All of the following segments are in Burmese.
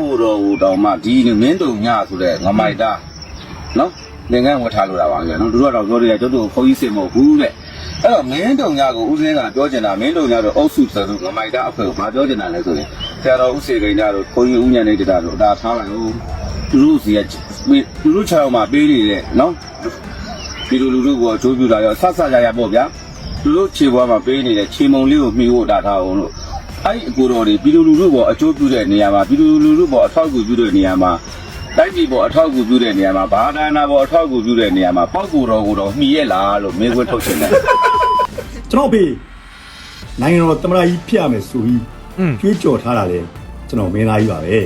ကိုယ်တော်ဟိုတောင်မှဒီမင်းတုံညဆိုတဲ့ငမိုက်တာနော်လင်ကန်းဝတ်ထားလို့တာပါလေနော်သူတို့ကတော့ပြောတယ်ကျွတ်တို့ခေါင်းကြီးစင်မဟုတ်ဘူးတဲ့အဲ့တော့မင်းတုံညကိုဦးစင်းကပြောချင်တာမင်းတုံညတော့အုပ်စုဆိုငမိုက်တာအဖွဲ့ကိုမပြောချင်တာလဲဆိုရင်ဆရာတော်ဦးစေကိန်းတို့ခေါင်းကြီးဦးညံနေတာတို့ဒါထားလိုက်ဦးသူတို့စီကသူတို့ခြေအောင်မှာပေးနေတဲ့နော်ဒီလိုလူတို့ကအကျိုးပြုတာရောဆက်ဆက်ရရပေါ့ဗျာသူတို့ခြေဘွားမှာပေးနေတဲ့ခြေမုံလေးကိုမှီဖို့တာထားအောင်လို့ အဲ့ဒီအကိုတော်တွေပြည်သူလူထုပေါ်အကျိုးပြုတဲ့နေရာမှာပြည်သူလူထုပေါ်အထောက်အကူပြုတဲ့နေရာမှာတိုက်ပြည်ပေါ်အထောက်အကူပြုတဲ့နေရာမှာဘာသာနာပေါ်အထောက်အကူပြုတဲ့နေရာမှာပောက်ကူတော်ကိုတော့မှီရဲ့လားလို့မေးခွန်းထုတ်ချင်တယ်ကျွန်တော်ဖေနိုင်ငံတော်သမ္မတကြီးဖြစ်ရမယ်ဆိုပြီးอืมကြွေးကြော်ထားတာလေကျွန်တော်မင်းသားကြီးပါပဲ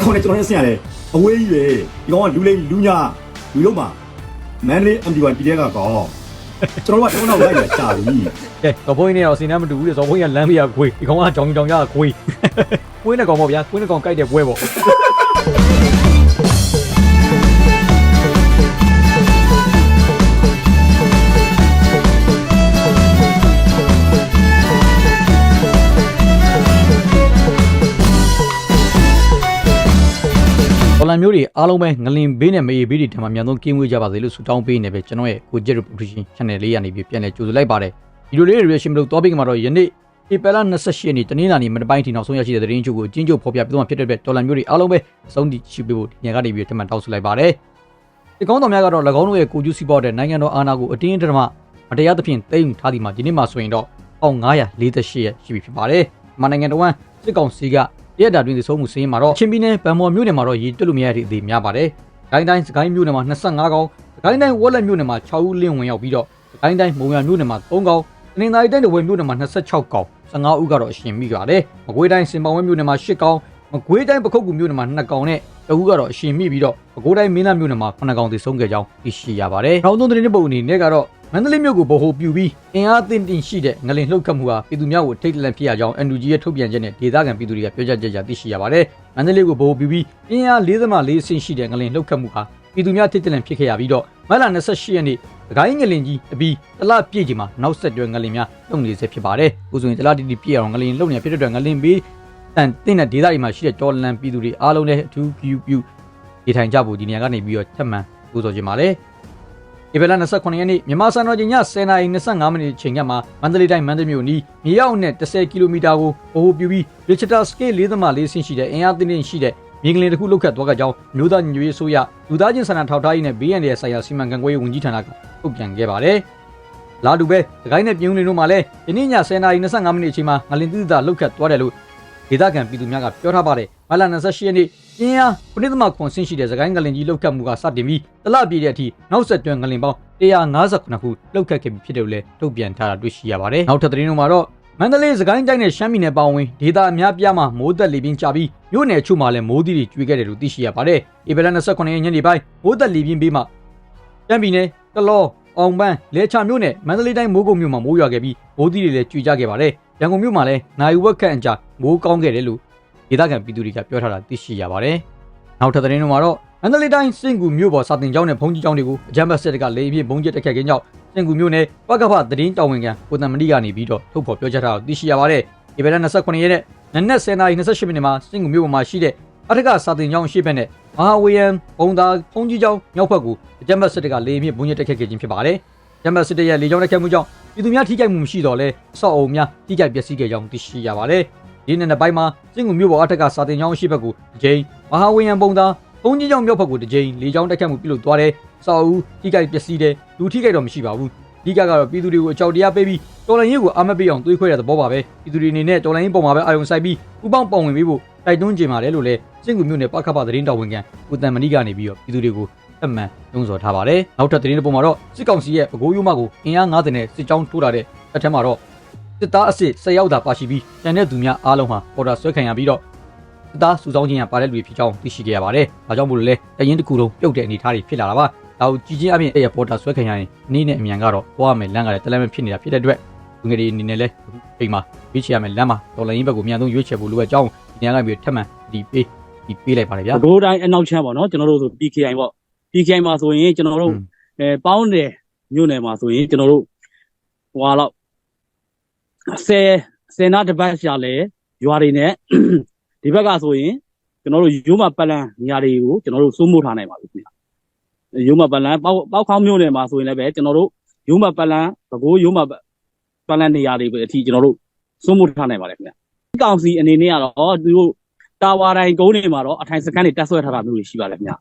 ခေါင်းနဲ့ကျွန်တော်နဲ့ဆင်ရတယ်အဝေးကြီးပဲဒီကောင်ကလူလိမ်လူညာလူလုံးမှာမန္တလေး MD1 ပြည်တဲ့ကကောင် ကျွန်တော်တို့ကတောင်းတော့လိုက်ရကြာပြီကဲဇော်ဘုန်းကြီးနဲ့တော့စင်နှမ်းမတူဘူးလေဇော်ဘုန်းကြီးကလမ်းမရခွေးဒီကောင်ကကြောင်ကြောင်ရခွေးခွေးနဲ့ကောင်ပေါ့ဗျာခွေးနဲ့ကောင်ကြိုက်တဲ့ပွဲပေါ့ မျိုးတွေအားလုံးပဲငလင်ဘေးနဲ့မအေးဘေးတွေထံမှာမြန်ဆုံးကင်းဝေးကြပါစေလို့ဆုတောင်းပေးနေပဲကျွန်တော်ရဲ့ကိုဂျက် reputation channel လေးကနေပြီးပြန်လည်ကြိုဆိုလိုက်ပါတယ်ဒီလိုလေး reaction မလို့တောပိကမှာတော့ယနေ့ဧပြီလ28ရက်နေ့တနင်္လာနေ့မနက်ပိုင်းထိနောက်ဆုံးရရှိတဲ့သတင်းချုပ်ကိုအချင်းချုပ်ဖော်ပြပြသွားမှာဖြစ်တဲ့အတွက်တော်လန်မျိုးတွေအားလုံးပဲအဆုံးထိရှိပေးဖို့ညကနေပြီးထပ်မံတောင်းဆိုလိုက်ပါတယ်ဒီကောင်းတော်များကတော့၎င်းတို့ရဲ့ကိုကျူးစီပေါ်တဲ့နိုင်ငံတော်အာဏာကိုအတင်းအဓမ္မမတရားသဖြင့်သိမ်းယူထားဒီမှာဒီနေ့မှဆိုရင်တော့ပေါင်948ရက်ရှိပြီဖြစ်ပါတယ်။မြန်မာနိုင်ငံတော်ဝန်စစ်ကောင်စီက ရက်တာတွင်သဆုံးမှုစင်းမှာတော့ချင်းပြည်နယ်ဗန်မော်မြို့နယ်မှာတော့ရေတွက်လို့မရတဲ့အသေးများပါတယ်။ဂိုင်းတိုင်းစကိုင်းမြို့နယ်မှာ25ကောင်စကိုင်းတိုင်းဝက်လက်မြို့နယ်မှာ6ဦးလင်းဝင်ရောက်ပြီးတော့စကိုင်းတိုင်းမုံရမြို့နယ်မှာ3ကောင်တနင်္သာရီတိုင်းတဝဲမြို့နယ်မှာ26ကောင်15ဦးကတော့အရှင်မိပါတယ်။မကွေးတိုင်းစင်ပောင်ဝဲမြို့နယ်မှာ10ကောင်မကွေးတိုင်းပခုတ်ကူမြို့နယ်မှာ2ကောင်နဲ့ တဦးကတော့အရှင်မိပြီးတော့ပဲခူးတိုင်းမင်းသားမြို့နယ်မှာ9ကောင်သေဆုံးခဲ့ကြောင်းသိရှိရပါတယ်။နောက်ဆုံးသတင်းတစ်ပုဒ်အနေနဲ့ကတော့မန္တလေးမြို့ကိုဗဟိုပြုပြီးအင်အားသင့်တင်ရှိတဲ့ငလင်လှုပ်ခတ်မှုဟာပြည်သူများကိုထိတ်လန့်ဖြစ်ရကြောင်း NUG ရဲ့ထုတ်ပြန်ချက်နဲ့ဒေသခံပြည်သူတွေကပြောကြားကြကြသိရှိရပါတယ်။မန္တလေးကိုဗဟိုပြုပြီးအင်အား4.4အဆင့်ရှိတဲ့ငလင်လှုပ်ခတ်မှုဟာပြည်သူများထိတ်လန့်ဖြစ်ခဲ့ရပြီးတော့မတ်လ28ရက်နေ့ဒဂိုင်းငလင်ကြီးအပြီးတလပြည့်ချိန်မှာနောက်ဆက်တွဲငလင်များလုံနေစေဖြစ်ပါတယ်။အခုဆိုရင်တလတီတီပြည့်အောင်ငလင်လုံနေဖြစ်တဲ့အတွက်ငလင်ပြီး တန်တင်းတဲ့ဒေသတွေမှာရှိတဲ့တော်လန်ပြည်သူတွေအားလုံးလည်းအထူးပြုပြုနေထိုင်ကြဖို့ဒီနေရာကနေပြီးတော့ထပ်မံပြောဆိုချင်ပါတယ်။ဧပြီလ29ရက်နေ့မြန်မာစံတော်ချိန်ည10:25မိနစ်ချိန်ကမှာမန္တလေးတိုင်းမန္တလေးမြို့နီးမြေရောက်နဲ့10ကီလိုမီတာကိုဗဟိုပြုပြီး Richter scale 4.4ဆင့်ရှိတဲ့အင်အားသင့်တင်ရှိတဲ့မြေကလေးတစ်ခုလောက်ခတ်သွားကြကြောင်းမြို့သားညွေရေးဆိုရလူသားချင်းစာနာထောက်ထားရေးနဲ့ BND ရဲ့ဆိုင်ရာစီမံခန့်ခွဲရေးဝန်ကြီးဌာနကထုတ်ပြန်ခဲ့ပါတယ်။လာတူပဲဒကိုင်းနဲ့ပြုံးလင်းတို့မှလည်းယနေ့ည10:25မိနစ်အချိန်မှာငလင်သီးသာလောက်ခတ်သွားတယ်လို့ ဒေသခံပြည်သူများကပြောထားပါတယ်။မလ28ရက်နေ့ပြင်းအားပဏိသမခွန်ဆင့်ရှိတဲ့သကိုင်းငလင်ကြီးလောက်ခတ်မှုကစတင်ပြီးတလပြည့်တဲ့အထိနောက်ဆက်တွဲငလင်ပေါင်း159ခုလောက်ခတ်ခဲ့ပြီဖြစ်တယ်လို့လည်းထုတ်ပြန်ထားတာတွေ့ရှိရပါတယ်။နောက်ထပ်သတင်းတွေမှာတော့မန္တလေးစကိုင်းတိုင်းနဲ့ရှမ်းပြည်နယ်ပါဝင်ဒေသအများပြားမှာမိုးသက်လေပြင်းကျပြီးမြို့နယ်ချို့မှာလည်းမိုးသီးတွေကျွေးခဲ့တယ်လို့သိရှိရပါတယ်။ဧပြီလ29ရက်ညနေပိုင်းမိုးသက်လေပြင်းပေးမှရှမ်းပြည်နယ်ကလောအောင်ပန်းလဲချမြို့နယ်မန္တလေးတိုင်းမိုးကုတ်မြို့မှာမိုးရွာခဲ့ပြီးမိုးသီးတွေလည်းကျွေကြခဲ့ပါတယ်။ ရန်ကုန်မြို့မှာလည်းနိုင်ဝက်ခန့်အကြာမိုးကောင်းခဲ့တယ်လို့ဒေသခံပြည်သူတွေကပြောထားတာသိရှိရပါတယ်။နောက်ထပ်သတင်းတွေမှာတော့မန္တလေးတိုင်းစင်ကူမြို့ပေါ်စာတင်ကျောင်းနဲ့ဘုံကြီးကျောင်းတွေကိုအကြမ်းဖက်စစ်တပ်ကလေပြင်းဘုံကျက်တက်ခတ်ခြင်းကြောင့်စင်ကူမြို့နယ်ပကဖသတင်းတောင်ဝင်ခံကိုတံမဏိကနေပြီးတော့ထုတ်ဖော်ပြောကြားထားတာသိရှိရပါတယ်။ဒီဘက်29ရက်နေ့နနက်10:28မိနစ်မှာစင်ကူမြို့ပေါ်မှာရှိတဲ့အထက်ကစာတင်ကျောင်းရှိဘက်နဲ့မဟာဝေယံဘုံသားဘုံကြီးကျောင်းမြောက်ဘက်ကိုအကြမ်းဖက်စစ်တပ်ကလေပြင်းဘုံကျက်တက်ခတ်ခြင်းဖြစ်ပါတယ်။အကြမ်းဖက်စစ်တပ်ရဲ့လေကြောင်းတက်ခတ်မှုကြောင့် ပြည်သူများထိခိုက်မှုမရှိတော့လဲစော့အုံများထိခိုက်ပျက်စီးခဲ့ကြောင်းသိရှိရပါတယ်။ဒီနေ့နေ့ပိုင်းမှာစင်ကူမြို့ပေါ်အထက်ကစာတင်ကျောင်းရှိဘက်ကိုတစ်ကြိမ်မဟာဝေယံဘုံသားဘုံကြီးကျောင်းမြောက်ဘက်ကိုတစ်ကြိမ်လေကြောင်းတက်ခတ်မှုပြုလုပ်သွားတယ်။စောက်ဦးထိခိုက်ပျက်စီးတယ်လူထိခိုက်တော့မရှိပါဘူး။ဒီကကတော့ပြည်သူတွေကိုအကြောက်တရားပေးပြီးတော်လိုင်းရေးကိုအမပေးအောင်သွေးခွဲတဲ့သဘောပါပဲ။ပြည်သူတွေအနေနဲ့တော်လိုင်းရေးပုံမှာပဲအာရုံစိုက်ပြီးပူပေါင်းပောင်ဝင်ပေးဖို့တိုက်တွန်းကြင်ပါတယ်လို့လည်းစင်ကူမြို့နယ်ပကဖသတင်းတော်ဝင်ခံကိုတန်မဏိကနေပြီးတော့ပြည်သူတွေကို အမှန်နှုံးဆော်ထားပါတယ်။နောက်ထပ်သတင်းတစ်ပုဒ်မှာတော့စစ်ကောင်စီရဲ့ပကိုးရိုးမကိုအင်အား90နဲ့စစ်ကြောင်းထိုးလာတဲ့အထက်မှာတော့စစ်သားအစ်စ်၁၀ရောက်တာပါရှိပြီးကျန်တဲ့သူများအားလုံးဟာပေါ်တာဆွဲခံရပြီးတော့စစ်သားစုဆောင်းခြင်းရပါတဲ့လူတွေဖြစ်ကြောင်းသိရှိခဲ့ရပါတယ်။ဒါကြောင့်မို့လို့လဲတရင်တစ်ခုလုံးပြုတ်တဲ့အနေအထားတွေဖြစ်လာတာပါ။ဒါကိုကြည်ချင်းအပြင်အဲ့ရပေါ်တာဆွဲခံရရင်နေ့နဲ့အမြန်ကတော့သွားရမယ်လမ်းကလည်းတလဲမဖြစ်နေတာဖြစ်တဲ့အတွက်လူငယ်တွေအနေနဲ့လဲအိမ်မှာရွေးချယ်ရမယ်လမ်းမှာတော်လိုင်းရင်ဘက်ကိုအမြန်ဆုံးရွေးချယ်ဖို့လိုအပ်ကြောင်းဒီနေရာကပြီးထပ်မံဒီပေးဒီပေးလိုက်ပါလေဗျာဘိုးတိုင်းအနောက်ချမ်းပေါ့နော်ကျွန်တော်တို့ဆို PKI ပေါ့ PKI မှာဆိုရင်ကျွန်တော်တို့อืมအဲပေါင်းတယ်မြို့နယ်မှာဆိုရင်ကျွန်တော်တို့ဟွာတော့10 10နာတပတ်ရှာလဲရွာတွေနဲ့ဒီဘက်ကဆိုရင်ကျွန်တော်တို့ရိုးမပတ်လန်းနေရာတွေကိုကျွန်တော်တို့စိုးမိုးထားနိုင်ပါပြီခင်ဗျရိုးမပတ်လန်းပေါက်ပေါက်ခေါင်းမျိုးနယ်မှာဆိုရင်လည်းပဲကျွန်တော်တို့ရိုးမပတ်လန်းဘကိုးရိုးမပတ်လန်းနေရာတွေပဲအထိကျွန်တော်တို့စိုးမိုးထားနိုင်ပါတယ်ခင်ဗျဒီကောင်စီအနေနဲ့ကတော့သူတို့တာဝါတိုင်းကုန်းတွေမှာတော့အထိုင်စခန်းတွေတက်ဆွဲထားတာမျိုးတွေရှိပါတယ်ခင်ဗျ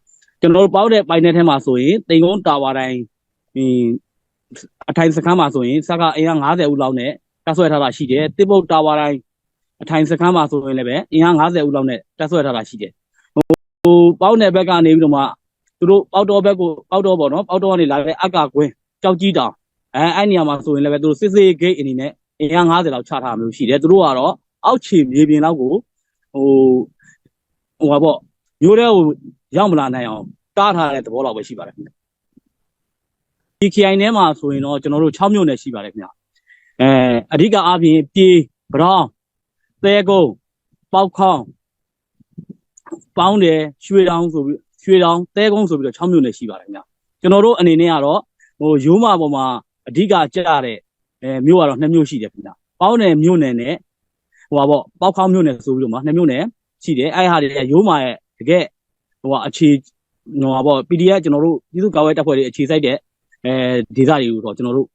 ကျွန်တော်တို့ပေါက်တဲ့ပိုင်နယ်ထဲမှာဆိုရင်တိန်ကုန်းတာဝါတိုင်းအင်းအထိုင်စခန်းမှာဆိုရင်စကအင်အား90ဦးလောက်နဲ့တက်ဆွဲထားတာရှိတယ်တစ်ပုတ်တာဝါတိုင်းအထိုင်စခန်းမှာဆိုရင်လည်းပဲအင်အား90ဦးလောက်နဲ့တက်ဆွဲထားတာရှိတယ်ဟိုပေါက်နယ်ဘက်ကနေပြီးတော့မှသူတို့ပေါက်တော်ဘက်ကိုပေါက်တော်ပေါ့နော်ပေါက်တော်ကနေလာတဲ့အကကွင်းကြောက်ကြီးတောင်အဲအဲ့နေရာမှာဆိုရင်လည်းပဲသူတို့စစ်စေးဂိတ်အနေနဲ့အင်အား90လောက်ချထားတာမျိုးရှိတယ်သူတို့ကတော့အောက်ခြေမြေပြင်လောက်ကိုဟိုဟိုပါပေါ့မျိုးတဲ့ကို ရောက်မလာနိုင်အောင်တားထားတဲ့သဘောလောက်ပဲရှိပါတယ်ခင်ဗျဒီ KI ထဲမှာဆိုရင်တော့ကျွန်တော်တို့6မြို့နယ်ရှိပါတယ်ခင်ဗျအဲအဓိကအားဖြင့်ပြေးဗရောင်းသဲကုန်းပေါက်ခေါင်းပေါင်းတယ်ရွှေတောင်ဆိုပြီးရွှေတောင်သဲကုန်းဆိုပြီးတော့6မြို့နယ်ရှိပါတယ်ခင်ဗျကျွန်တော်တို့အနေနဲ့ကတော့ဟိုရိုးမပေါ်မှာအဓိကကြတဲ့အဲမြို့ကတော့2မြို့ရှိတယ်ခင်ဗျပေါင်းတယ်မြို့နယ်နဲ့ဟိုပါပေါ့ပေါက်ခေါင်းမြို့နယ်ဆိုပြီးတော့မှ2မြို့နယ်ရှိတယ်အဲ့ဟာတွေရိုးမရဲ့တကယ် ဟိုဟာအခြေဟိုပါပေါ့ PDF ကျွန်တော်တို့ပြည်သူ့ကာကွယ်တပ်ဖွဲ့တွေအခြေစိုက်တဲ့အဲဒေသတွေကိုတော့ကျွန်တော်တို့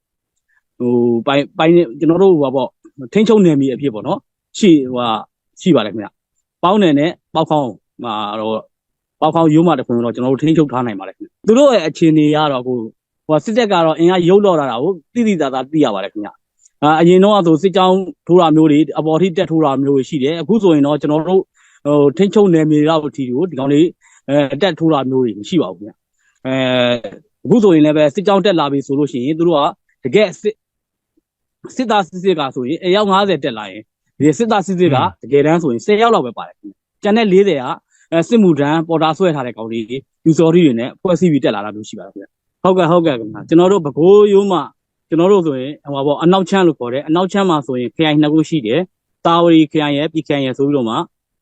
ဟိုပိုင်းပိုင်းကျွန်တော်တို့ဟိုပါပေါ့ထိန်းချုပ်နယ်မြေအဖြစ်ပေါ့နော်ရှိဟိုဟာရှိပါတယ်ခင်ဗျပေါင်းနယ်နဲ့ပေါက်ခေါင်းမှာတော့ပေါက်ခေါင်းရိုးမှတစ်ခွင်တော့ကျွန်တော်တို့ထိန်းချုပ်ထားနိုင်ပါတယ်ခင်ဗျသူတို့ရဲ့အခြေအနေကတော့ကိုဟိုစစ်တပ်ကတော့အင်အားရုပ်တော့တာကိုတိတိတသာသိရပါတယ်ခင်ဗျအာအရင်တော့ဆိုစစ်ကြောင်းထိုးတာမျိုးတွေအပေါ်ထိတက်ထိုးတာမျိုးတွေရှိတယ်အခုဆိုရင်တော့ကျွန်တော်တို့ဟိုထိန်းချုပ်နယ်မြေလောက်အထိကိုဒီကောင်လေး အဲတက်ထိုးတာမျိုးတွေမရှိပါဘူးခင်ဗျအဲအခုဆိုရင်လည်းပဲစစ်ကြောင်းတက်လာပြီဆိုလို့ရှိရင်သူတို့ကတကယ်စစ်စစ်သားစစ်စစ်ကဆိုရင်အယောက်90တက်လာရင်ဒီစစ်သားစစ်စစ်ကတကယ်တမ်းဆိုရင်10ရောက်လောက်ပဲပါတယ်ခင်ဗျ။ကျန်တဲ့40ကအဲစစ်မှုထမ်းပေါ်တာဆွဲထားတဲ့ကောင်လေးယူစော်ရီတွေနဲ့ဖွဲ့စည်းပြီးတက်လာတာမျိုးရှိပါတယ်ခင်ဗျ။ဟုတ်ကဲ့ဟုတ်ကဲ့ခင်ဗျာကျွန်တော်တို့ဘကိုးရိုးမှကျွန်တော်တို့ဆိုရင်ဟိုပါပေါ့အနောက်ချမ်းလို့ခေါ်တယ်အနောက်ချမ်းမှာဆိုရင်ခရိုင်နှစ်ခုရှိတယ်။တာဝရီခရိုင်ရဲ့ပြည်ခရိုင်ရဲ့ဆိုပြီးတော့မှ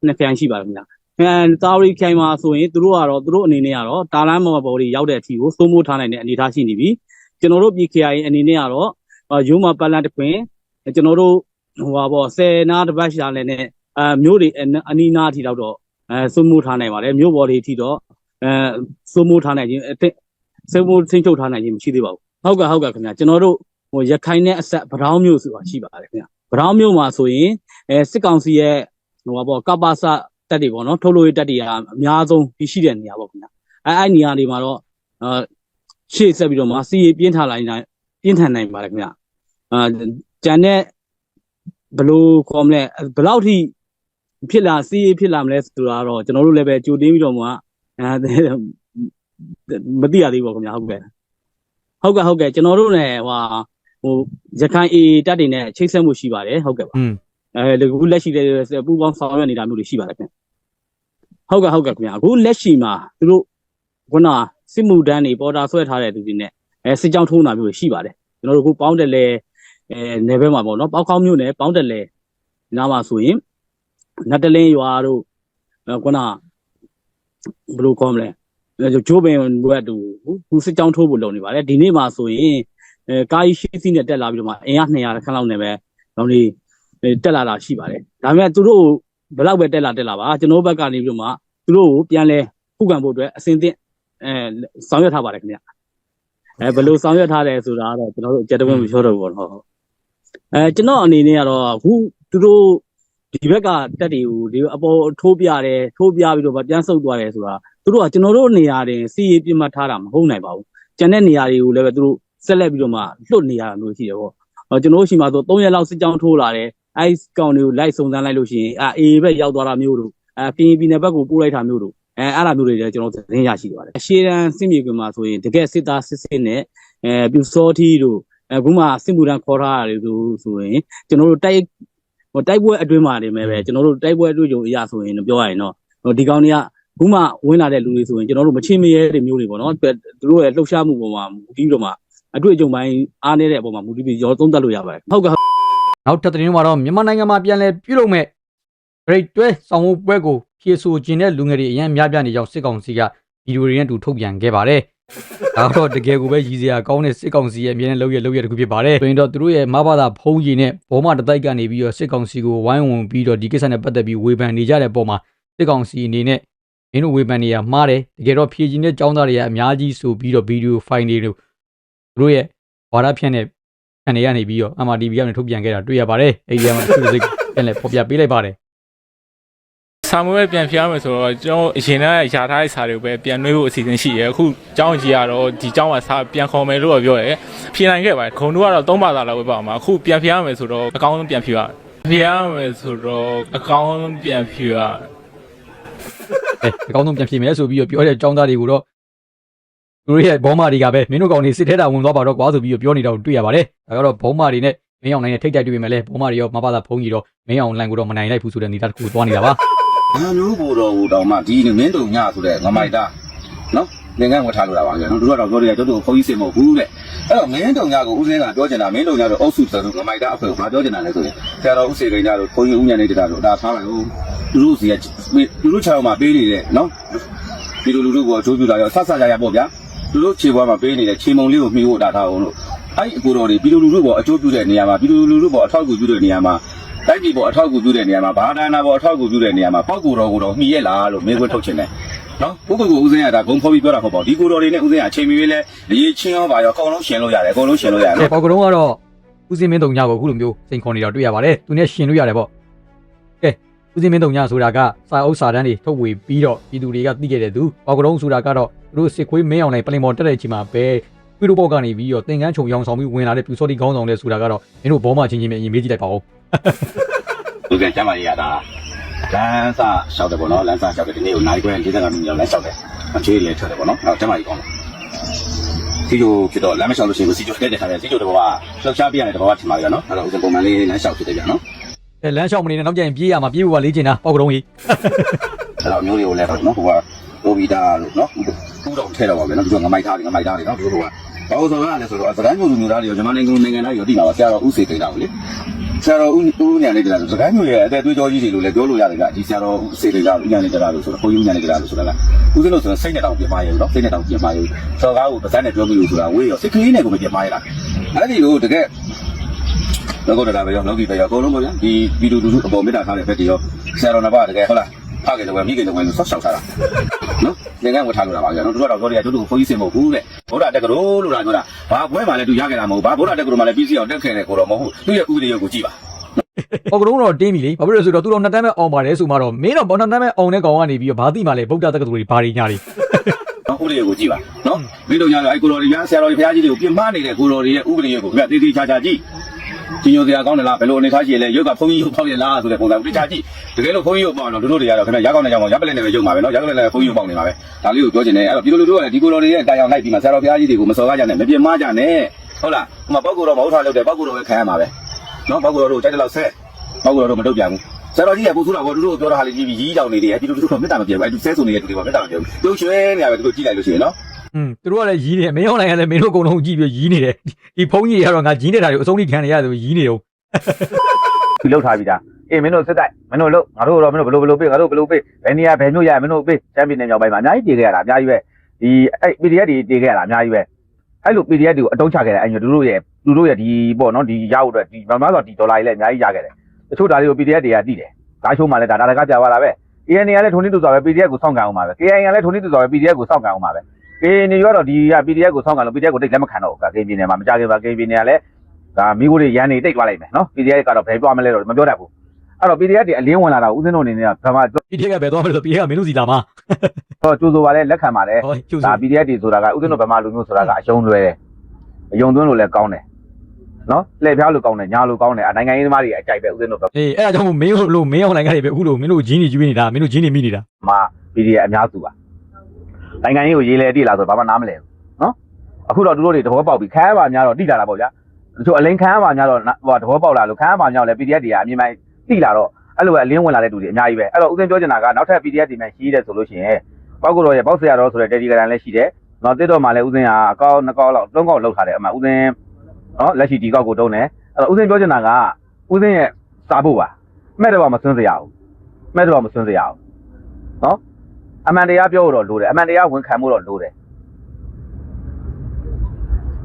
နှစ်ခရိုင်ရှိပါတယ်ခင်ဗျာ။ အဲတာဝရီခရိုင်မှာဆိုရင်သူတို့ကတော့သူတို့အနေနဲ့ကတော့တာလန်းမော်ဘော်တွေရောက်တဲ့အထိကိုစိုးမိုးထားနိုင်တဲ့အနေအထားရှိနေပြီ။ကျွန်တော်တို့ပြည်ခရိုင်အနေနဲ့ကတော့ရိုးမှပတ်လန်းတစ်ခွင်ကျွန်တော်တို့ဟိုပါပေါ့ဆယ်နာတစ်ပတ်ရှာလဲနဲ့အဲမျိုးတွေအနီးနားအထိတော့အဲစိုးမိုးထားနိုင်ပါတယ်မျိုးပေါ်တွေအထိတော့အဲစိုးမိုးထားနိုင်ခြင်းအသင့်စိုးမိုးထိန်းချုပ်ထားနိုင်ခြင်းမရှိသေးပါဘူးဟုတ်ကဲ့ဟုတ်ကဲ့ခင်ဗျာကျွန်တော်တို့ဟိုရခိုင်နဲ့အဆက်ဗရောင်းမျိုးဆိုတာရှိပါတယ်ခင်ဗျာဗရောင်းမျိုးမှာဆိုရင်အဲစစ်ကောင်စီရဲ့ဟိုပါပေါ့ကပ္ပစ တက်တွေပေါ့နော်ထုတ်လို့ရတက်တွေကအများဆုံးရှိတဲ့နေရာပေါ့ခင်ဗျာအဲအဲ့နေရာတွေမှာတော့အဲရှေ့ဆက်ပြီးတော့မှစီရီပြင်းထန်လာနိုင်ပြင်းထန်နိုင်ပါတယ်ခင်ဗျာအာကျန်တဲ့ဘလို့ခေါ်မလဲဘယ်လောက်ထိဖြစ်လာစီးရေးဖြစ်လာမလဲဆိုတာတော့ကျွန်တော်တို့လည်းပဲကြိုတင်းပြီးတော့မှအဲမသိရသေးပါဘူးခင်ဗျာဟုတ်ကဲ့ဟုတ်ကဲ့ဟုတ်ကဲ့ကျွန်တော်တို့လည်းဟိုဟိုရခိုင်အေတက်တွေနဲ့ချိတ်ဆက်မှုရှိပါတယ်ဟုတ်ကဲ့ပါอืมအဲအခုလက်ရှိလည်းပူပေါင်းဆောင်ရွက်နေတာမျိုးတွေရှိပါတယ်ခင်ဗျ ဟုတ်ကဲ့ဟုတ်ကဲ့ခင်ဗျာအခုလက်ရှိမှာသူတို့ခုနစစ်မှုတန်းတွေပေါ်တာဆွဲထားတဲ့သူတွေနဲ့အဲစစ်ကြောင်းထိုးတာမျိုးတွေရှိပါတယ်ကျွန်တော်တို့အခုပေါင်းတယ်လဲအဲနယ်ဘက်မှာပေါ့နော်ပေါက်ကောင်းမျိုးနဲ့ပေါင်းတယ်လဲနားမှာဆိုရင်နတ်တလင်းရွာတို့အဲခုနဘယ်လိုခေါ်မလဲအဲဂျိုးပင်ဘွက်တူခုစစ်ကြောင်းထိုးဖို့လုပ်နေပါတယ်ဒီနေ့မှာဆိုရင်အဲကားကြီးရှိစီးနဲ့တက်လာပြီးတော့မှအင်အား200ခန့်လောက်နဲ့ပဲတော့ဒီတက်လာတာရှိပါတယ်ဒါပေမဲ့သူတို့ ဘယ်လောက်ပဲတက်လာတက်လာပါကျွန်တော်ဘက်ကနေပြီးတော့မှသူတို့ကိုပြန်လဲခုခံဖို့အတွက်အစင်သင့်အဲဆောင်ရွက်ထားပါတယ်ခင်ဗျအဲဘယ်လိုဆောင်ရွက်ထားတယ်ဆိုတာကတော့ကျွန်တော်တို့အကြက်တဝင်းမပြောတော့ဘူးပေါ့နော်အဲကျွန်တော်အနေနဲ့ကတော့အခုသူတို့ဒီဘက်ကတက်တွေကိုဒီအပေါ်ထိုးပြတယ်ထိုးပြပြီးတော့ပြန်ဆုတ်သွားတယ်ဆိုတာသူတို့ကကျွန်တော်တို့နေရာတင်စီရေးပြတ်မှတ်ထားတာမဟုတ်နိုင်ပါဘူးကျန်တဲ့နေရာတွေကိုလည်းပဲသူတို့ဆက်လက်ပြီးတော့မှလွတ်နေရတာမျိုးရှိတယ်ပေါ့ဟောကျွန်တော်တို့ရှိမှဆို3ရက်လောက်စစ်ကြောင်းထိုးလာတယ် အဲကောင်တွေကိုလိုက်စုံစမ်းလိုက်လို့ရှိရင်အဲအေဘက်ရောက်သွားတာမျိုးတို့အဲကင်းပြည်နယ်ဘက်ကိုပို့လိုက်တာမျိုးတို့အဲအဲ့လိုမျိုးတွေလည်းကျွန်တော်သတင်းရရှိပါတယ်အရှေ့တန်းစစ်မြေကွင်းမှာဆိုရင်တကယ်စစ်သားစစ်စစ်နဲ့အဲပြူစောထီတို့အခုမှစစ်မှုတန်းခေါ်ထားရတယ်ဆိုဆိုရင်ကျွန်တော်တို့တိုက်ဟိုတိုက်ပွဲအတွင်းမှာနေမယ်ပဲကျွန်တော်တို့တိုက်ပွဲအတွင်းကြုံအရာဆိုရင်ပြောရရင်တော့ဟိုဒီကောင်တွေကခုမှဝင်လာတဲ့လူတွေဆိုရင်ကျွန်တော်တို့မချင်းမရဲတဲ့မျိုးတွေပေါ့နော်သူတို့ရဲ့လှုပ်ရှားမှုပေါ်မှာမူတည်ပြီးတော့မှအတွေ့အကြုံပိုင်းအားနေတဲ့အပေါ်မှာမူတည်ပြီးရောသုံးသပ်လို့ရပါတယ်ဟုတ်ကဲ့ နောက်ထပ်သတင်းမှာတော့မြန်မာနိုင်ငံမှာပြန်လည်ပြုလုပ်မဲ့ grade 12ဆောင်းပွဲကိုဖြေဆိုခြင်းတဲ့လူငယ်တွေအရင်များပြနေကြောင်းစစ်ကောင်စီကဗီဒီယိုတွေနဲ့တူထုတ်ပြန်ခဲ့ပါတယ်။ဒါတော့တကယ်ကိုပဲရည်စရာကောင်းတဲ့စစ်ကောင်စီရဲ့အမြဲတမ်းလုပ်ရလုပ်ရတခုဖြစ်ပါတယ်။ဆိုရင်တော့သူတို့ရဲ့မဘာသာဖုံးကြီးနဲ့ဘောမတတိုက်ကနေပြီးတော့စစ်ကောင်စီကိုဝိုင်းဝန်းပြီးတော့ဒီကိစ္စနဲ့ပတ်သက်ပြီးဝေဖန်နေကြတဲ့ပုံမှာစစ်ကောင်စီအနေနဲ့မင်းတို့ဝေဖန်နေရမှားတယ်တကယ်တော့ဖြည့်ချင်းတဲ့ចောင်းသားတွေကအများကြီးဆိုပြီးတော့ဗီဒီယိုဖိုင်တွေတို့သူတို့ရဲ့ဝါဒဖြန့်တဲ့ ခံတွေကနေပြီးတော့ MRTV ကနေထုတ်ပြန်ခဲ့တာတွေ့ရပါတယ်အဲဒီကမှသူစိတ်ပြန်လဲဖော်ပြပေးလိုက်ပါတယ်စာမွေးပြန်ဖျားမယ်ဆိုတော့ကျွန်တော်အရင်ကရာထားတဲ့စာတွေကိုပဲပြန်နှွေးဖို့အစီအစဉ်ရှိတယ်အခုကျောင်းကြီးကတော့ဒီကျောင်းမှာစာပြန်ခေါ်မယ်လို့တော့ပြောတယ်ဖြေနိုင်ခဲ့ပါတယ်ခုံတို့ကတော့သုံးပါးသာလောက်ပဲပါမှာအခုပြန်ဖျားမယ်ဆိုတော့အကောင်းဆုံးပြန်ဖြေရဖျားမယ်ဆိုတော့အကောင်းဆုံးပြန်ဖြေရအဲအကောင်းဆုံးပြန်ဖြည့်မယ်ဆိုပြီးတော့ပြောတဲ့ចောင်းသားတွေကိုတော့ သူတို့ရဲ့ဘောမာတွေကပဲမင်းတို့ကောင်နေစစ်ထဲတာဝင်သွားပါတော့ကွာဆိုပြီးတော့ပြောနေတာကိုတွေ့ရပါတယ်ဒါကတော့ဘောမာတွေနဲ့မင်းအောင်နိုင်နဲ့ထိတ်တိုက်တွေ့ပေမဲ့လည်းဘောမာတွေရောမပါတာဖုံးကြီးတော့မင်းအောင်လိုင်းကိုတော့မနိုင်လိုက်ဘူးဆိုတဲ့အနေအထားတစ်ခုသွားနေတာပါဘာမျိုးကိုတော့ဟိုတောင်မှဒီမင်းတုံညဆိုတဲ့ငမိုက်တာနော်ငငယ်ဝတ်ထားလို့တာပါကျွန်တော်တို့ကတော့ပြောရတယ်ကျွန်တော်တို့ခေါင်းကြီးစင်မဟုတ်ဘူးတဲ့အဲ့တော့မင်းတုံညကိုဦးစင်းကပြောချင်တာမင်းတုံညတော့အုပ်စုဆိုတော့ငမိုက်တာအဖွဲ့ကိုဘာပြောချင်တာလဲဆိုရင်ဆရာတော်ဦးစေကိန်းကြတော့ခေါင်းကြီးဦးညံနေတာတော့ဒါထားလိုက်ဦးသူတို့စီကသူတို့ချောင်းမှာပေးနေတဲ့နော်ဒီလိုလူတို့ကအကျိုးပြုတာရောဆက်ဆက်ရရပေါ့ဗျာ သူတို့ခြေပွားမှာပေးနေတဲ့ခြေမုံလေးကိုမှီဖို့တာထားအောင်လို့အဲ့အကူတော်တွေပြည်လူလူတို့ကအကျိုးပြုတဲ့နေရာမှာပြည်လူလူတို့ကအထောက်အကူပြုတဲ့နေရာမှာတိုက်ပြည်ပေါ်အထောက်အကူပြုတဲ့နေရာမှာဘာဒါနာပေါ်အထောက်အကူပြုတဲ့နေရာမှာပောက်ကူတော်ကိုတော့မှီရဲ့လားလို့မေးခွန်းထုတ်ချင်တယ်နော်ပုဂ္ဂိုလ်ကိုဦးစင်းရတာဂုံဖော်ပြီးပြောတာမဟုတ်ပါဘူးဒီကိုတော်တွေနဲ့ဦးစင်းရအချိန်မီလေးလဲအရေးချင်းရောပါရောအကုန်လုံးရှင်လို့ရတယ်အကုန်လုံးရှင်လို့ရတယ်အဲပေါကတုံးကတော့ဦးစင်းမင်းတုံညကိုအခုလိုမျိုးစိန်ခေါ်နေတာတွေ့ရပါတယ်သူနဲ့ရှင်လို့ရတယ်ပေါ့ကဲဦးစင်းမင်းတုံညဆိုတာကစာအုပ်စာတန်းတွေထုတ်ဝေပြီးတော့ပြည်သူတွေကသိခဲ့တဲ့သူပေါကတုံးဆိုတာကတော့သူ တို့စစ်ခွေးမင်းအောင်နိုင်ပလင်ပေါ်တက်တဲ့အချိန်မှာပဲပြို့ဘောက်ကနေပြီးတော့သင်္ကန်းခြုံရောင်ဆောင်ပြီးဝင်လာတဲ့ပြူစောတိခေါင်းဆောင်တဲ့ဆိုတာကတော့မင်းတို့ဘောမချင်းချင်းပဲအရင်မေးကြည့်လိုက်ပါဦးဦးစင်းကျမ်းမာရေးရတာလမ်းစာလျှောက်တယ်ပေါ့နော်လမ်းစာလျှောက်တယ်ဒီနေ့ကိုနိုင်ခွဲ45မိနစ်လောက်လမ်းလျှောက်တယ်အချွေးတွေထွက်တယ်ပေါ့နော်အဲ့တော့ကျမ်းမာရေးကောင်းတယ်စီဂျိုဖြစ်တော့လမ်းမလျှောက်လို့ရှိရင်စီဂျိုတက်တဲ့ခါကျစီဂျိုတော့ကလှောက်ချပြရတယ်တော့ထင်ပါရနော်အဲ့တော့ဦးစင်းပုံမှန်လေးလမ်းလျှောက်ဖြစ်တယ်ဗျာနော်အဲလမ်းလျှောက်မနေနဲ့နောက်ကျရင်ပြေးရမှာပြေးဖို့ကလေးချင်တာပေါကတုံးကြီးအဲ့တော့မျိုးတွေကိုလည်းနော်ဟိုက လိုဗီတာလို့နော်ဘူးတော့ထဲတော့ပါပဲနော်ဒီကငမိုက်သားတွေငမိုက်သားတွေနော်ဒီလိုကဘာလို့ဆိုရလဲဆိုတော့စကိုင်းမျိုးလူမျိုးသားတွေရောဂျမနိုင်ငံနိုင်ငံသားတွေရောတိလာပါဆရာတော်ဦးစေကိန်းတာကိုလေဆရာတော်ဦးဦးညာနေကြတာဆိုစကိုင်းမျိုးရဲ့အသက်သွေးကြောကြီးတွေလို့လည်းပြောလို့ရတယ်ကဒီဆရာတော်ဦးစေကိန်းကဦးညာနေကြတာလို့ဆိုတော့ကိုကြီးဦးညာနေကြတာလို့ဆိုတာကဦးစင်းလို့ဆိုတော့စိတ်နဲ့တောင်ပြင်မရုံနော်စိတ်နဲ့တောင်ပြင်မရုံစော်ကားကိုပါးစပ်နဲ့ပြောပြီးလို့ဆိုတာဝေးရောစိတ်ကလေးနဲ့ကိုမပြင်မရတာအဲ့ဒီကိုတကယ်လောကတာပဲရောလောကီပဲရောအကုန်လုံးပေါ့ဗျာဒီဗီဒီယိုလူလူအပေါ်မေတ္တာထားတဲ့ဘက်တွေရောဆရာတော်နဘာတကယ်ဟုတ်လား ဖခင်တော်မိခင်တော်ဝင်ဆော့ရှောက်ထားတာနော်သင်္ကန်းဝတ်ထားလို့တာပါဗျာနော်တို့ကတော့ပြောတယ်တို့တို့ခွန်ကြီးစင်မဟုတ်ဘူးတဲ့ဗုဒ္ဓတက္ကသိုလ်လို့လာပြောတာဘာဘွဲမှလည်းသူရခဲ့တာမဟုတ်ဘာဗုဒ္ဓတက္ကသိုလ်မှလည်းပြီးစီအောင်တက်ခဲ့တယ်ကိုတော့မဟုတ်သူရဲ့ဥပဒေရုပ်ကိုကြည့်ပါပေါကတုံးတော့တင်းပြီလေဘာဖြစ်လို့လဲဆိုတော့သူတော့နှစ်တန်းပဲအောင်ပါတယ်ဆိုမှတော့မင်းတော့ဘောနှစ်တန်းပဲအောင်တဲ့ကောင်ကနေပြီးတော့ဘာသိမှလဲဗုဒ္ဓတက္ကသိုလ်တွေဘာတွေညာတွေနော်ဥပဒေရုပ်ကိုကြည့်ပါနော်မင်းတို့ညာတော့အဲ့ကိုတော်တွေများဆရာတော်တွေဖခင်ကြီးတွေကိုပြင်မနေတဲ့ကိုတော်တွေရဲ့ဥပဒေရုပ်ကိုခင်ဗျတေးသေးချာချာကြည့် ဒီညိုစရာကောင်းတယ်လားဘယ်လိုအနေထားရှိရလဲရုပ်ကဘုန်းကြီးရုပ်ပေါက်ရလားဆိုတဲ့ပုံစံကိုတခြားကြည့်တကယ်လို့ဘုန်းကြီးရုပ်ပေါက်တော့တို့တို့တွေကတော့ခင်ဗျရကောင်းတဲ့ကြောင်ရပလက်နဲ့ပဲရုပ်မှာပဲနော်ရပလက်နဲ့ဘုန်းကြီးရုပ်ပေါက်နေမှာပဲဒါလေးကိုပြောချင်တယ်အဲ့တော့ဒီလိုလိုတို့ကလည်းဒီကိုတော်တွေရဲ့တာယာလိုက်ပြီးမှဆရာတော်ဘုရားကြီးတွေကိုမစော်ကားကြနဲ့မပြင်းမကြနဲ့ဟုတ်လားဟိုမှာပောက်ကိုတော်မဟုတ်ထားလို့တယ်ပောက်ကိုတော်ပဲခံရမှာပဲနော်ပောက်ကိုတော်တို့တိုက်တယ်လို့ဆက်ပောက်ကိုတော်တို့မတုတ်ပြန်ဘူးဆရာတော်ကြီးကပူထူတာဘောတို့တို့ပြောတာဟာလေးကြီးပြီးရီးကြောင်နေတယ်အဲ့ဒီလိုတို့တော့မေတ္တာမပြေဘူးအဲ့ဒီဆဲဆိုနေတဲ့တူတွေပါမေတ္တာမပြေဘူးပြုတ်ရွှဲနေရပဲတို့ကြည့်လိုက်လို့ရှိရင်နော် อืมသူတို့ကလည်းရီးနေတယ်မင်းအောင်နိုင်ကလည်းမင်းတို့အကုန်လုံးကြည့်ပြီးရီးနေတယ်ဒီဖုန်းကြီးတွေကတော့ငါရီးနေတာတွေအဆုံးထိခံနေရတယ်ရီးနေတော့သူလောက်ထားပြီးသားအေးမင်းတို့စစ်တိုက်မင်းတို့လို့ငါတို့တော့မင်းတို့ဘလို့ဘလို့ပေးငါတို့ဘလို့ပေးဘယ်နေရာဘယ်မျိုးရမင်းတို့ပေးချမ်းပြည်နယ်မြောက်ပိုင်းမှာအများကြီးတည်ခဲ့ရတာအများကြီးပဲဒီအဲ့ PDF တွေတည်ခဲ့ရတာအများကြီးပဲအဲ့လို PDF တွေကိုအတုံးချခဲ့တယ်အဲ့ညတို့တို့ရဲ့သူတို့ရဲ့ဒီပေါ့နော်ဒီရဖို့အတွက်ဒီမမဆိုဒီဒေါ်လာကြီးလည်းအများကြီးရခဲ့တယ်တချို့ဒါတွေကို PDF တွေကတည်တယ်ဒါချိုးမှလည်းဒါဒါတကကြာပါတာပဲ AN ကလည်းထုံးနေတူစွာပဲ PDF ကိုစောင့်ကန်အောင်ပါပဲ KN ကလည်းထုံးနေတူစွာပဲ PDF ကိုစောင့်ကန်အောင်ပါပဲ KN ရောတော့ဒီက PDF ကိုစောင့်ကန်လို့ PDF ကိုတိတ်လက်မခံတော့ဘူးက KN ပြည်နယ်မှာမကြခင်ပါ KN ပြည်နယ်ကလည်းဒါမိကိုတွေရန်နေတိတ်သွားလိုက်မယ်နော် PDF ကတော့ဘယ်သွားမလဲတော့မပြောတတ်ဘူးအဲ့တော့ PDF တွေအလင်းဝင်လာတာဦးစင်းတို့အနေနဲ့ကဘာမှဒီထက်ကပဲသွားမယ်လို့ပြေကမင်းတို့စီလာမှာတော့ကြိုးဆိုပါလဲလက်ခံပါလဲဟောကျုပ်ဒါ စီ PDF တွေဆိုတာကဦးစင်းတို့ဗမာလူမျိုးဆိုတာကအယုံလွယ်တယ်အယုံသွင်းလို့လည်းကောင်းတယ်နော်လှည့်ဖျားလို့ကောင်းတယ်ညာလို့ကောင်းတယ်အနိုင်ငံရေးသမားတွေအကြိုက်ပဲဦးစင်းတို့အေးအဲ့ဒါကြောင့်မို့မင်းတို့လို့မင်းအောင်နိုင်ကနေပဲအခုလို့မင်းတို့ဂျင်းနေကျွေးနေတာမင်းတို့ဂျင်းနေမိနေတာမှာ PDF အများစုပါ နိုင်ငံရေးကိုရေးလဲတိလာဆိုဘာမှနားမလဲဘူးနော်အခုတော့သူတို့တွေတဘောပေါက်ပြီးခမ်းပါများတော့တိလာတာပေါ့ဗျာတချို့အလင်းခမ်းပါများတော့ဟိုတဘောပေါက်လာလို့ခမ်းပါများတော့လဲ PDF တွေကအမြင်မှန်တိလာတော့အဲ့လိုပဲအလင်းဝင်လာတဲ့သူတွေအများကြီးပဲအဲ့တော့ဦးစင်းပြောချင်တာကနောက်ထပ် PDF တွေမှရှိတယ်ဆိုလို့ရှိရင်ပေါက်ကိုတော့ရဲ့ပေါက်ဆရာတော်ဆိုတဲ့ Telegram လည်းရှိတယ်နော်တစ်တော့မှလည်းဦးစင်းကအကောက်နှစ်ကောက်လောက်သုံးကောက်လောက်ထားတယ်အမှဦးစင်းနော်လက်ရှိဒီကောက်ကိုတုံးတယ်အဲ့တော့ဦးစင်းပြောချင်တာကဦးစင်းရဲ့စာဖို့ပါမဲ့တော့မစွန်းစရာဘူးမဲ့တော့မစွန်းစရာဘူးနော် အမှန်တရားပြောဖို့တော့လိုတယ်အမှန်တရားဝန်ခံဖို့တော့လိုတယ်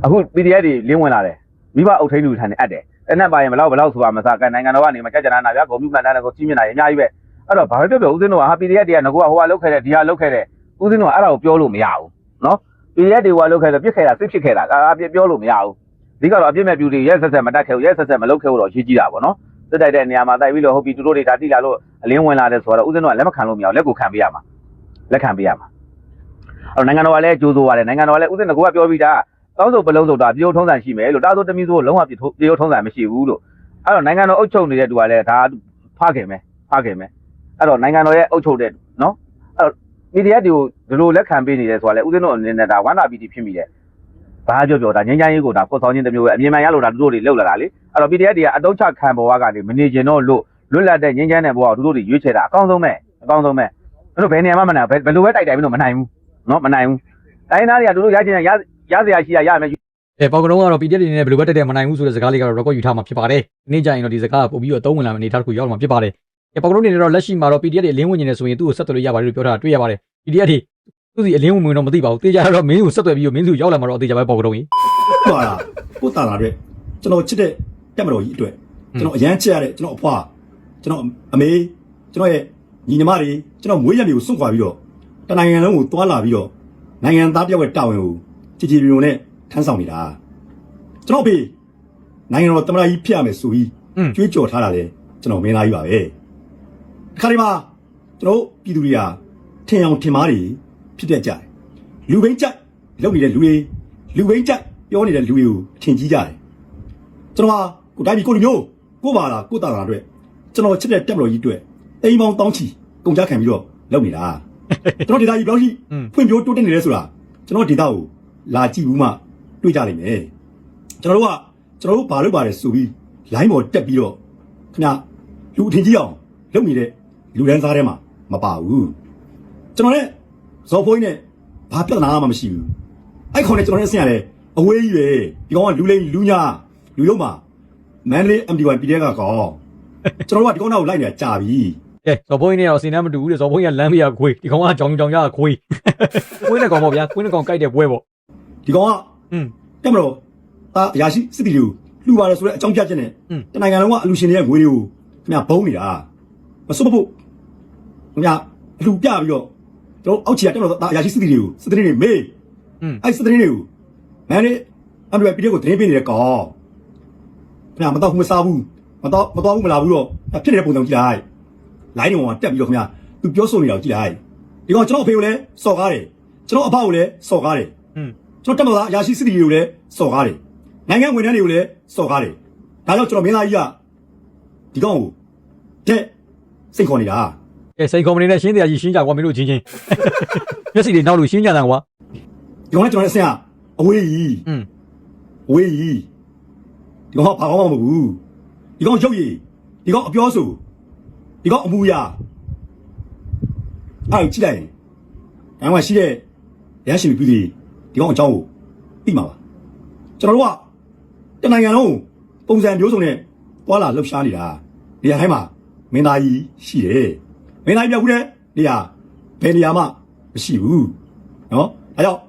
အခု PDF တွေလင်းဝင်လာတယ်မိဘအုပ်ထိန်းလူထန်နေအပ်တယ်တနက်ပါရင်ဘလောက်ဘလောက်ဆိုတာမစားကနိုင်ငံတော်ကနေမကြကြနာနာဗျာဂုံမြူမှန်တန်းကိုကြီးမြင်တာရအများကြီးပဲအဲ့တော့ဘာပဲပြောပြောဦးစင်းတို့ကဟာ PDF တွေကငကောကဟိုကလောက်ခဲ့တဲ့ဒီဟာလောက်ခဲ့တဲ့ဦးစင်းတို့ကအဲ့ဒါကိုပြောလို့မရဘူးနော် PDF တွေဟိုကလောက်ခဲ့တဲ့ပြစ်ခဲ့တာစစ်ဖြစ်ခဲ့တာအာပြပြောလို့မရဘူးဒီကတော့အပြစ်မဲ့ပြူတွေရဲဆက်ဆက်မတက်ခဲ့ဘူးရဲဆက်ဆက်မလုပ်ခဲ့ဘူးတော့ရေးကြည့်တာပေါ့နော်စစ်တိုက်တဲ့နေရာမှာတိုက်ပြီးလို့ဟုတ်ပြီသူတို့တွေဒါတိလာလို့အလင်းဝင်လာတယ်ဆိုတော့ဦးစင်းတို့ကလက်မခံလို့မရဘူးလက်ကိုခံပေးရမှာ လက်ခံပေးရမှာအဲ့တော့နိုင်ငံတော်ကလည်းကြိုးစိုးရတယ်နိုင်ငံတော်ကလည်းဦးစင်းကကပြောပြီးသားတောင်းဆိုပလုံးဆိုတာပြေုံထုံးစံရှိမယ်လို့တားဆိုတမီးဆိုလုံးဝပြေပြေုံထုံးစံမရှိဘူးလို့အဲ့တော့နိုင်ငံတော်အုပ်ချုပ်နေတဲ့သူကလည်းဒါဖခင်မယ်ဖခင်မယ်အဲ့တော့နိုင်ငံတော်ရဲ့အုပ်ချုပ်တဲ့နော်အဲ့တော့မီဒီယာတွေကိုဒီလိုလက်ခံပေးနေတယ်ဆိုတာလေဦးစင်းတို့အနေနဲ့ဒါဝမ်းသာပီတိဖြစ်မိတယ်ဘာပြောပြောဒါငင်းချမ်းရေးကိုဒါဖော်ဆောင်ခြင်းတစ်မျိုးပဲအမြင်မှန်ရလို့ဒါတို့တွေလောက်လာတာလေအဲ့တော့ PDF တွေကအတုံးချခံပေါ်ကနေမနေကျင်တော့လို့လွတ်လပ်တဲ့ငင်းချမ်းတဲ့ဘဝကိုတို့တွေရွေးချယ်တာအကောင်းဆုံးပဲအကောင်းဆုံးပဲ တို့ဘယ်နေရာမှမနိုင်ဘယ်လိုပဲတိုက်တိုက်ပြီးတော့မနိုင်ဘူးနော်မနိုင်ဘူးတိုင်းသားတွေကတို့ရချင်ရရစရာရှိရရမယ်အဲပေါက်ကလုံးကတော့ PDF တွေနဲ့ဘယ်လိုပဲတက်တဲ့မနိုင်ဘူးဆိုတဲ့စကားလေးကတော့ record ယူထားမှာဖြစ်ပါတယ်။နေ့ကျရင်တော့ဒီစကားကပို့ပြီးတော့သုံးဝင်လာမယ့်အနေအထားတစ်ခုရောက်လာမှာဖြစ်ပါတယ်။အဲပေါက်ကလုံးတွေတော့လက်ရှိမှာတော့ PDF တွေအလင်းဝင်နေတယ်ဆိုရင်သူ့ကိုဆက်သွယ်လို့ရပါတယ်လို့ပြောထားတာတွေ့ရပါတယ်။ PDF တွေသူ့စီအလင်းဝင်ဝင်တော့မသိပါဘူး။တေချာတော့မင်းကိုဆက်သွယ်ပြီးတော့မင်းစီကိုရောက်လာမှာတော့အသေးချာပဲပေါက်ကလုံးကြီးဟုတ်ပါလားကိုတာလာအတွက်ကျွန်တော်ချစ်တဲ့တက်မတော်ကြီးအတွက်ကျွန်တော်အရန်ချစ်ရတဲ့ကျွန်တော်အဖွားကျွန်တော်အမေကျွန်တော်ရဲ့ ညီညီမတွေကျွန်တော်မွေးရမြေကိုစွန့်ခွာပြီးတော့တနိုင်ငံလုံးကိုတွာလာပြီးတော့နိုင်ငံသားတယောက်ရဲ့တာဝန်ကိုကြည်ကြည်ပြုံနဲ့ထမ်းဆောင်နေတာကျွန်တော်ဖေနိုင်ငံတော်သမ္မတကြီးဖြစ်ရမယ်ဆိုပြီးอืมကြွေးကြော်ထားတာလေကျွန်တော်မင်းသားကြီးပါပဲဒီခါလေးမှာကျွန်တော်ပြည်သူတွေကထင်အောင်ထင်မှားတွေဖြစ်တတ်ကြတယ်လူဘိန်းကြက်လုပ်နေတဲ့လူတွေလူဘိန်းကြက်ပြောနေတဲ့လူတွေကိုအထင်ကြီးကြတယ်ကျွန်တော်ဟာကိုတိုင်းပြည်ကိုလူမျိုးကိုပါလားကိုတာတာအတွက်ကျွန်တော်ချစ်တဲ့တက်မတော်ကြီးအတွက် အိမ်ပေါင်းတောင်းချီကုန်ကြခံပြီးတော့လုပ်နေတာကျွန်တော်ဒေတာကြီးဘယ်လောက်ရှိอืมဖွံ့ဖြိုးတိုးတက်နေလဲဆိုတာကျွန်တော်ဒေတာကိုလာကြည့်ဘူးမှတွေ့ကြလိမ့်မယ်ကျွန်တော်တို့ကကျွန်တော်တို့ဘာလုပ်ပါလဲဆိုပြီး line ပေါ်တက်ပြီးတော့ခင်ဗျလူအထင်ကြီးအောင်လုပ်နေတဲ့လူရန်သားထဲမှာမပါဘူးကျွန်တော်နဲ့ဇော်ဖိုးကြီးနဲ့ဘာပြဿနာမှမရှိဘူးအဲ့ခေါင်းနဲ့ကျွန်တော်နဲ့ဆင်ရတယ်အဝေးကြီးပဲဒီကောင်ကလူလိမ်လူညာလူလုံးမှာမန်လေး MD1 ပြည်တဲ့ကကောင်ကျွန်တော်တို့ကဒီကောင်နောက်ကိုလိုက်နေတာကြာပြီ။ ကဲဇော်ဘုံကြီးနဲ့ရောစင်နှမ်းမတူဘူးတဲ့ဇော်ဘုံကြီးကလမ်းမရခွေးဒီကောင်ကကြောင်ကြောင်ရခွေးခွေးနဲ့ကောင်ပေါ့ဗျာခွေးနဲ့ကောင်ကြိုက်တဲ့ပွဲပေါ့ဒီကောင်ကအင်းတက်မလို့အာအရာရှိစစ်တီတွေကိုလှူပါတယ်ဆိုတဲ့အကြောင်းပြချက်နဲ့တနိုင်ငံလုံးကအလူရှင်တွေရဲ့ငွေတွေကိုခင်ဗျာဘုံနေတာမစွတ်ဖို့ခင်ဗျာအလူပြပြီးတော့တို့အောက်ခြေကတက်မလို့အာအရာရှိစစ်တီတွေကိုစစ်တီတွေမေးအဲ့စစ်တီတွေကိုမန်နေအန်ဒရယ်ပီဒီကိုသတင်းပေးနေတဲ့ကောင်ခင်ဗျာမတော့ဘူးမစားဘူးမတော့မတော့ဘူးမလာဘူးတော့ဖြစ်နေတဲ့ပုံစံကြည့်လိုက် လိုင်းတွေပေါ်မှာတက်ပြီးတော့ခင်ဗျာသူပြောဆိုနေတာကိုကြည့်လိုက်ဒီကောင်ကျွန်တော်အဖေကိုလည်းစော်ကားတယ်ကျွန်တော်အဖကိုလည်းစော်ကားတယ်ဟွန်းကျွန်တော်တက်မလားအရာရှိစစ်တီတွေကိုလည်းစော်ကားတယ်နိုင်ငံဝန်ထမ်းတွေကိုလည်းစော်ကားတယ်ဒါကြောင့်ကျွန်တော်မင်းသားကြီးကဒီကောင်ကိုတက်စိတ်ခေါ်နေတာကဲစိတ်ခေါ်မနေနဲ့ရှင်းတရားကြီးရှင်းကြကွာမင်းတို့ချင်းချင်းမျက်စိတွေနောက်လို့ရှင်းကြတာကွာဒီကောင်ကကျွန်တော်ရဲ့ဆရာအဝေးကြီးဟွန်းအဝေးကြီးဒီကောင်ကဘာကောင်းမှမဟုတ်ဘူးဒီကောင်ရုပ်ရည်ဒီကောင်အပြောဆို ဒီကောင်အမူအရာအဲ့ဒါကြည့်လိုက်ရင်ငါမှရှိတဲ့ရရှိပြီပြည်ဒီကောင်အကြောင်းကိုသိမှာပါကျွန်တော်တို့ကတနိုင်ငံလုံးပုံစံမျိုးစုံနဲ့ပွာလာလှုပ်ရှားနေတာနေရာတိုင်းမှာမင်းသားကြီးရှိတယ်မင်းသားကြီးပြောက်ဘူးတဲ့နေရာဘယ်နေရာမှမရှိဘူးနော်အဲကြောင့်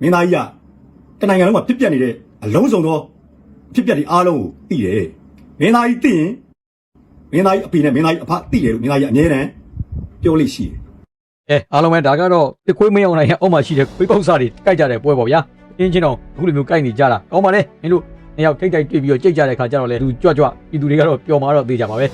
မင်းသားကြီးကတနိုင်ငံလုံးမှာဖြစ်ပျက်နေတဲ့အလုံးစုံသောဖြစ်ပျက်တွေအားလုံးကိုသိတယ်။မင်းသားကြီးသိရင် မင်းသားကြီးအဖေနဲ့မင်းသားကြီးအဖသိတယ်လို့မင်းသားကြီးအမြဲတမ်းပြောလို့ရှိတယ်အဲအားလုံးပဲဒါကတော့တစ်ခွေးမင်းအောင်နိုင်ရဲ့အောက်မှာရှိတဲ့ခွေးပေါက်စားတွေကြိုက်ကြတဲ့ပွဲပေါ့ဗျာအင်းချင်းတော့အခုလိုမျိုးကြိုက်နေကြတာကောင်းပါလေမင်းတို့နှစ်ယောက်ထိတ်ထိတ်တွေ့ပြီးတော့ကြိတ်ကြတဲ့ခါကျတော့လေသူကြွကြွပြည်သူတွေကတော့ပျော်မှာတော့သေးကြပါပဲ